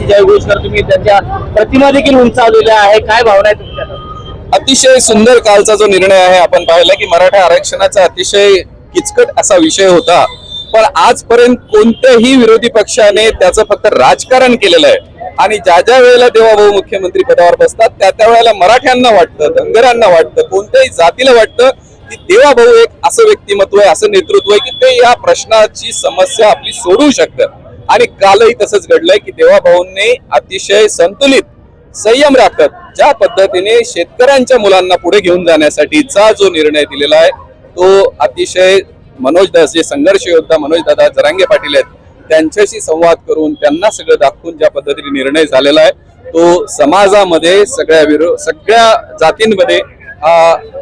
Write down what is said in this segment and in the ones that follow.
जय घोषकर तुम्ही त्यांच्या प्रतिमा देखील उंचावलेल्या आहे. काय भावना आहे तुमच्या? अतिशय सुंदर कालचा जो निर्णय आहे आपण पाहिला की मराठा आरक्षणाचा अतिशय किचकट असा विषय होता. पण आजपर्यंत कोणत्याही विरोधी पक्षाने त्याचं फक्त राजकारण केलेलं आहे. आणि ज्या ज्या वेळेला देवाभाऊ मुख्यमंत्री पदावर बसतात त्या त्या वेळेला मराठ्यांना वाटतं धनगरांना वाटतं कोणत्याही जातीला वाटतं की देवाभाऊ एक असं व्यक्तिमत्व आहे असं नेतृत्व आहे की ते या प्रश्नाची समस्या आपली सोडवू शकतं. आणि कालही तसंच घडलंय की देवाभाऊंनी अतिशय संतुलित संयम राखत ज्या पद्धतीने शेतकऱ्यांच्या मुलांना पुढे घेऊन जाण्यासाठीचा जो निर्णय दिलेला आहे तो अतिशय मनोज दास जे संघर्ष योद्धा मनोज दादा जरांगे पाटील आहेत त्यांच्याशी संवाद करून त्यांना सगळं दाखवून ज्या पद्धतीने निर्णय झालेला आहे तो समाजामध्ये सगळ्या विरो सगळ्या जातींमध्ये हा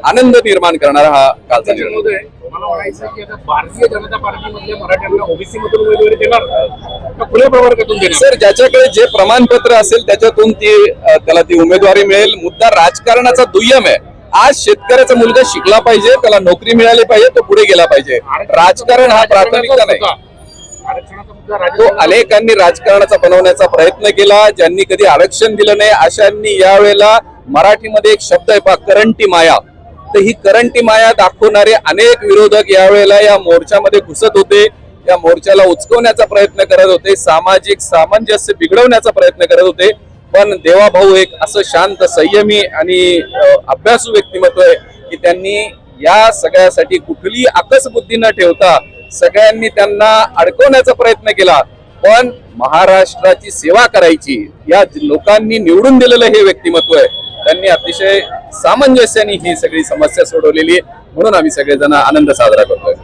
आनंद निर्माण करणारा हा कालचा निर्णय. होता. त्याच्यामध्ये मला म्हणायचं की आता भारतीय जनता पार्टीमधल्या मराठ्यांना ओबीसी मधून उमेदवारी देणार का? खुल्या प्रवर्गातून देणार? सर ज्याच्याकडे जे प्रमाणपत्र असेल त्याच्यातून ती त्याला ती उमेदवारी मिळेल. मुद्दा राजकारणाचा दुय्यम आहे. आज शेतकऱ्याचा मुलगा शिकला पाहिजे त्याला नोकरी मिळाली पाहिजे तो पुढे गेला पाहिजे. राजकारण हा प्राथमिकता नाही. तो राजकारणाचा अनेकांनी राजकारणाचा बनवण्याचा प्रयत्न केला. ज्यांनी कधी आरक्षण दिलं नाही अशांनी यावेळेला मराठीमध्ये एक शब्द आहे पहा करंटी माया. तर ही करंटी माया दाखवणारे अनेक विरोधक यावेळेला या मोर्चामध्ये घुसत होते. या मोर्चाला उचकवण्याचा प्रयत्न करत होते. सामाजिक सामंजस्य बिघडवण्याचा प्रयत्न करत होते. पण देवाभाऊ एक असं शांत संयमी आणि अभ्यासू व्यक्तिमत्व आहे की त्यांनी या सगळ्यासाठी कुठलीही आकसबुद्धी न ठेवता सगळ्यांनी त्यांना अडकवण्याचा प्रयत्न केला. पण महाराष्ट्राची सेवा करायची या लोकांनी निवडून दिलेलं हे व्यक्तिमत्व आहे. त्यांनी अतिशय सामंजस्याने ही सगळी समस्या सोडवलेली आहे. म्हणून आम्ही सगळेजण आनंद साजरा करतोय.